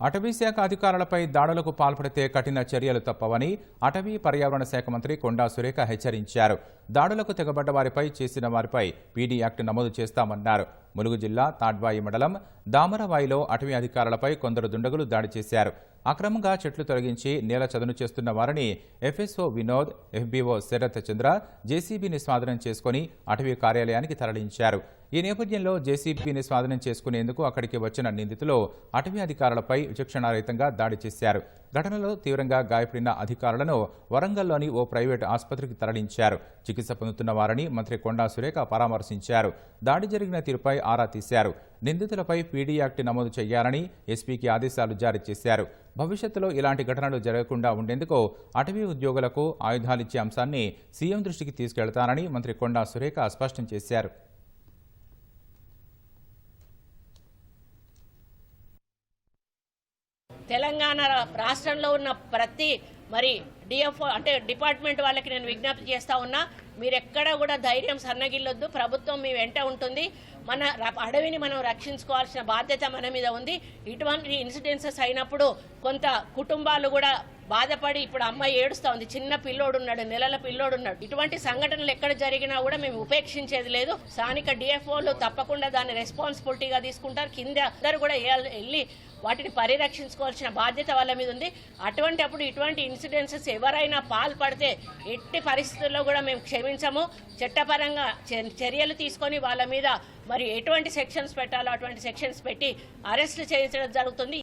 అటవీ శాఖ అధికారులపై దాడులకు పాల్పడితే కఠిన చర్యలు తప్పవని అటవీ పర్యావరణ శాఖ మంత్రి కొండా సురేఖ హెచ్చరించారు. దాడులకు తెగబడ్డ వారిపై చేసిన వారిపై పీడీ యాక్ట్ నమోదు చేస్తామన్నారు. ములుగు జిల్లా తాడ్వాయి మండలం దామరవాయిలో అటవీ అధికారులపై కొందరు దుండగులు దాడి చేశారు. అక్రమంగా చెట్లు తొలగించి నేల చదును చేస్తున్న వారిని ఎఫ్ఎస్ఓ వినోద్ ఎఫ్బీఓ శరత్ చంద్ర జేసీబీని స్వాధీనం చేసుకుని అటవీ కార్యాలయానికి తరలించారు. ఈ నేపథ్యంలో జేసీబీని స్వాధీనం చేసుకునేందుకు అక్కడికి వచ్చిన నిందితులు అటవీ అధికారులపై విచక్షణారహితంగా దాడి చేశారు. ఘటనలో తీవ్రంగా గాయపడిన అధికారులను వరంగల్లోని ఓ ప్రైవేటు ఆసుపత్రికి తరలించారు. చికిత్స పొందుతున్న వారిని మంత్రి కొండా సురేఖ పరామర్శించారు. దాడి జరిగిన తీరుపై ఆరా తీశారు. నిందితులపై పీడీ యాక్ట్ నమోదు చేయాలని ఎస్పీకి ఆదేశాలు జారీ చేశారు. భవిష్యత్తులో ఇలాంటి ఘటనలు జరగకుండా ఉండేందుకు అటవీ ఉద్యోగులకు ఆయుధాలిచ్చే అంశాన్ని సీఎం దృష్టికి తీసుకెళ్తానని మంత్రి కొండా సురేఖ స్పష్టం చేశారు. తెలంగాణ రాష్ట్రంలో ఉన్న ప్రతి మరి డిఎఫ్ఓ అంటే డిపార్ట్మెంట్ వాళ్ళకి నేను విజ్ఞప్తి చేస్తా ఉన్నా మీరు ఎక్కడ కూడా ధైర్యం సన్నగిల్లొద్దు. ప్రభుత్వం మీ వెంట ఉంటుంది. మన ర- అడవిని మనం రక్షించుకోవాల్సిన బాధ్యత మన మీద ఉంది. ఇటువంటి ఇన్సిడెన్సెస్ అయినప్పుడు కొంత కుటుంబాలు కూడా బాధపడి ఇప్పుడు అమ్మాయి ఏడుస్తా ఉంది. చిన్న పిల్లోడున్నాడు నెలల పిల్లోడున్నాడు ఇటువంటి సంఘటనలు ఎక్కడ జరిగినా కూడా మేము ఉపేక్షించేది లేదు. స్థానిక డిఎఫ్ఓలు తప్పకుండా దాన్ని రెస్పాన్సిబిలిటీగా తీసుకుంటారు. కింద అందరూ కూడా వెళ్ళి వాటిని పరిరక్షించుకోవాల్సిన బాధ్యత వాళ్ళ మీద ఉంది. అటువంటి అప్పుడు ఇటువంటి ఇన్సిడెన్సెస్ ఎవరైనా పాల్పడితే ఎట్టి పరిస్థితుల్లో కూడా మేము క్షమించము. చట్టపరంగా చ- చర్యలు తీసుకొని వాళ్ళ మీద మరి ఎటువంటి సెక్షన్స్ పెట్టాలో అటువంటి సెక్షన్స్ పెట్టి అరెస్టులు చేయించడం జరుగుతుంది.